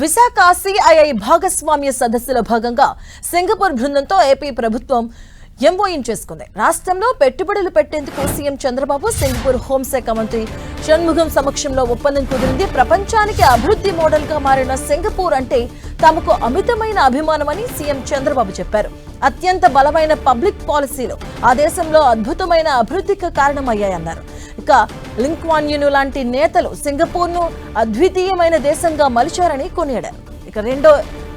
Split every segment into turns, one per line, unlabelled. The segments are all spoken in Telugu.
విశాఖ సిఐఐ భాగస్వామ్య సదస్సులో భాగంగా సింగపూర్ బృందంతో ఏపీ ప్రభుత్వం ఎంఓఎం చేసుకుంది. రాష్ట్రంలో పెట్టుబడులు పెట్టేందుకు సీఎం చంద్రబాబు సింగపూర్ హోంశాఖ మంత్రి షణ్ముఖం సమక్షంలో ఒప్పందం కుదిరింది. ప్రపంచానికి అభివృద్ధి మోడల్గా మారిన సింగపూర్ అంటే తమకు అమితమైన అభిమానమని సీఎం చంద్రబాబు చెప్పారు. అత్యంత బలమైన పబ్లిక్ పాలసీలు ఆ దేశంలో అద్భుతమైన అభివృద్ధికి కారణమయ్యాయన్నారు. ఇక లింక్వాన్యును లాంటి నేతలు సింగపూర్ను అద్వితీయమైన దేశంగా మలిచారని కొనియాడారు. ఇక రెండో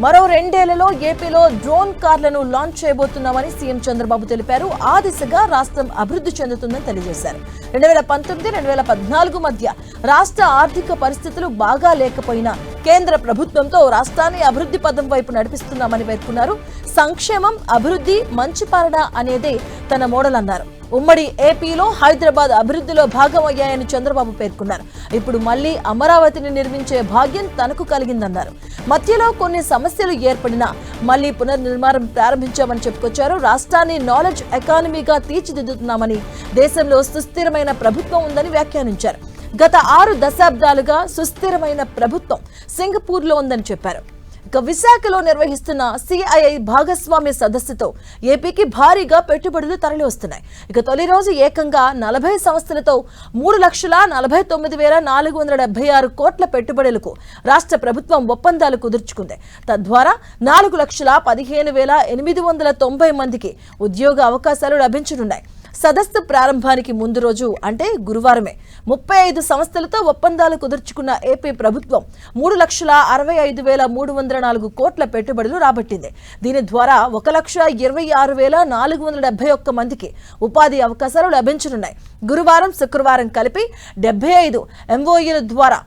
మరో రెండేళ్ళలో ఏపీలో డ్రోన్ కార్లను లాంచ్ చేయబోతున్నామని సీఎం చంద్రబాబు తెలిపారు. ఆ దిశగా రాష్ట్రం అభివృద్ధి చెందుతుందని తెలియజేశారు. రెండు వేల పంతొమ్మిది రెండు వేల పద్నాలుగు మధ్య రాష్ట్ర ఆర్థిక పరిస్థితులు బాగా లేకపోయినా కేంద్ర ప్రభుత్వంతో రాష్ట్రాన్ని అభివృద్ధి పదం వైపు నడిపిస్తున్నామని పేర్కొన్నారు. సంక్షేమం అభివృద్ధి మంచి పాలన అనేదే తన మోడల్ అన్నారు ఉమ్మడి ఏపీలో హైదరాబాద్ అభివృద్ధిలో భాగమయ్యాయని చంద్రబాబు పేర్కొన్నారు. ఇప్పుడు మళ్ళీ అమరావతిని నిర్మించే భాగ్యం తనకు కలిగిందన్నారు. మధ్యలో కొన్ని సమస్యలు ఏర్పడినా మళ్ళీ పునర్నిర్మాణం ప్రారంభించామని చెప్పుకొచ్చారు. రాష్ట్రాన్ని నాలెడ్జ్ ఎకానమీగా తీర్చిదిద్దుతున్నామని దేశంలో సుస్థిరమైన ప్రభుత్వం ఉందని వ్యాఖ్యానించారు. గత ఆరు దశాబ్దాలుగా సుస్థిరమైన ప్రభుత్వం సింగపూర్లో ఉందని చెప్పారు. ఇక విశాఖలో నిర్వహిస్తున్న సిఐఐ భాగస్వామ్య సదస్సుతో ఏపీకి భారీగా పెట్టుబడులు తరలి వస్తున్నాయి ఇక తొలి రోజు ఏకంగా నలభై సంస్థలతో మూడు లక్షల నలభై తొమ్మిది వేల నాలుగు వందల డెబ్బై ఆరు కోట్ల పెట్టుబడులకు రాష్ట్ర ప్రభుత్వం ఒప్పందాలు కుదుర్చుకుంది. తద్వారా నాలుగు లక్షల పదిహేను వేల ఎనిమిది వందల తొంభై మందికి ఉద్యోగ అవకాశాలు లభించనున్నాయి. సదస్సు ప్రారంభానికి ముందు రోజు అంటే గురువారమే ముప్పై ఐదు సంస్థలతో ఒప్పందాలు కుదుర్చుకున్న ఏపీ ప్రభుత్వం మూడు లక్షల అరవై ఐదు వేల మూడు వందల నాలుగు కోట్ల పెట్టుబడులు రాబట్టింది. దీని ద్వారా ఒక లక్ష ఇరవై ఆరు వేల నాలుగు వందల డెబ్బై ఒక్క మందికి ఉపాధి అవకాశాలు లభించనున్నాయి. గురువారం శుక్రవారం కలిపి డెబ్బై ఐదు ఎంఓఈల ద్వారా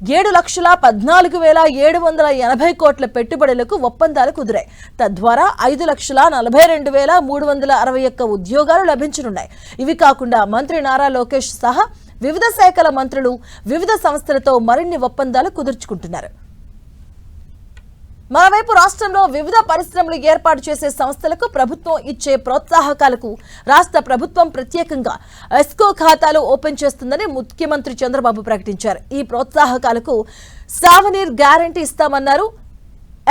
ఏడు లక్షల పద్నాలుగు వేల ఏడు వందల ఎనభై కోట్ల పెట్టుబడులకు ఒప్పందాలు కుదిరాయి. తద్వారా ఐదు లక్షల నలభై రెండు వేల మూడు వందల అరవై ఒక్క ఉద్యోగాలు లభించనున్నాయి. ఇవి కాకుండా మంత్రి నారా లోకేష్ సహా వివిధ శాఖల మంత్రులు వివిధ సంస్థలతో మరిన్ని ఒప్పందాలు కుదుర్చుకుంటున్నారు. మరోవైపు రాష్ట్రంలో వివిధ పరిశ్రమలు ఏర్పాటు చేసే సంస్థలకు ప్రభుత్వం ఇచ్చే ప్రోత్సాహకాలకు రాష్ట్ర ప్రభుత్వం ప్రత్యేకంగా ఎస్కో ఖాతాలు ఓపెన్ చేస్తుందని ముఖ్యమంత్రి చంద్రబాబు ప్రకటించారు. ఈ ప్రోత్సాహకాలకు సావనీర్ గ్యారంటీ ఇస్తామన్నారు.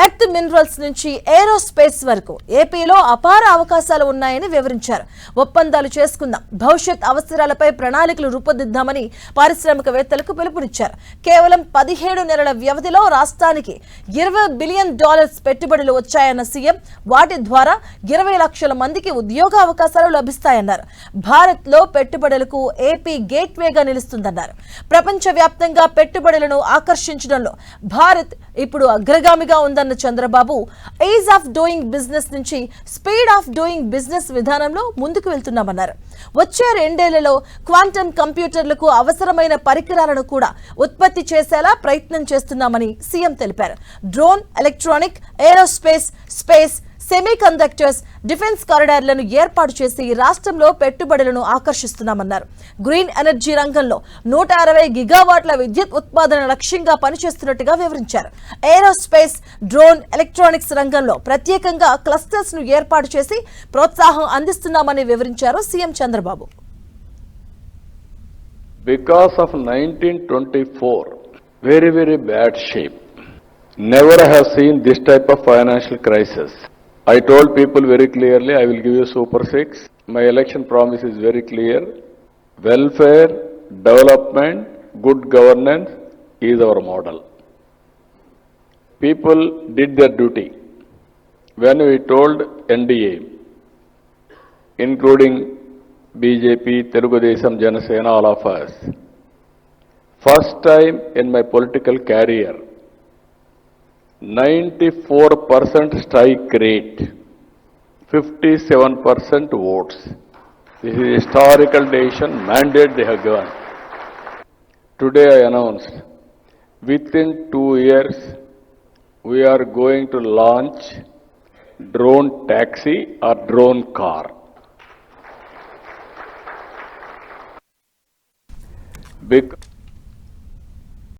ఎర్త్ మినరల్స్ నుంచి ఏరోస్పేస్ వరకు ఏపీలో అపార అవకాశాలు ఉన్నాయని వివరించారు. ఒప్పందాలు చేసుకుందాం. భవిష్యత్ అవసరాలపై ప్రణాళికలు రూపొందిద్దామని పారిశ్రామికవేత్తలకు పిలుపునిచ్చారు. కేవలం పదిహేడు నెలల వ్యవధిలో రాష్ట్రానికి ఇరవై బిలియన్ డాలర్స్ పెట్టుబడులు వచ్చాయన్న సీఎం వాటి ద్వారా ఇరవై లక్షల మందికి ఉద్యోగ అవకాశాలు లభిస్తాయన్నారు. భారత్లో పెట్టుబడులకు ఏపీ గేట్వేగా నిలుస్తుందన్నారు. ప్రపంచవ్యాప్తంగా పెట్టుబడులను ఆకర్షించడంలో భారత్ ఇప్పుడు అగ్రగామిగా ఉందన్న Chandrababu ease of doing business నుంచి స్పీడ్ ఆఫ్ డూయింగ్ బిజినెస్ విధానంలో ముందుకు వెళ్తున్నామన్నారు. వచ్చే రెండేళ్ళలో క్వాంటమ్ కంప్యూటర్లకు అవసరమైన పరికరాలను కూడా ఉత్పత్తి చేసేలా ప్రయత్నం చేస్తున్నామని సీఎం తెలిపారు. Drone electronic aerospace space semiconductors defence కారిడార్లను ఏర్పాటు చేసి రాష్ట్రంలో పెట్టుబడులను ఆకర్షిస్తున్నామన్నారు గ్రీన్ ఎనర్జీ రంగంలో నూట అరవై గిగావాట్ల విద్యుత్ ఉత్పాదన లక్ష్యంగా పనిచేస్తున్నట్టుగా వివరించారు ఏరోస్పేస్ డ్రోన్ ఎలక్ట్రానిక్స్ రంగంలో ప్రత్యేకంగా క్లస్టర్స్ను ఏర్పాటు చేసి ప్రోత్సాహం అందిస్తున్నామని వివరించారు CM Chandrababu
because of 1924, very, very bad shape. Never have seen this type of financial crisis. I told people very clearly, I will give you super six. My election promise is very clear. Welfare, development, good governance is our model. People did their duty. When we told NDA, including BJP, Telugu Desam, Janasena, all of us. First time in my political career, 94% strike rate, 57% votes. This is historical decision, mandate they have given. Today I announced, within two years, we are going to launch drone taxi or drone car. Bec-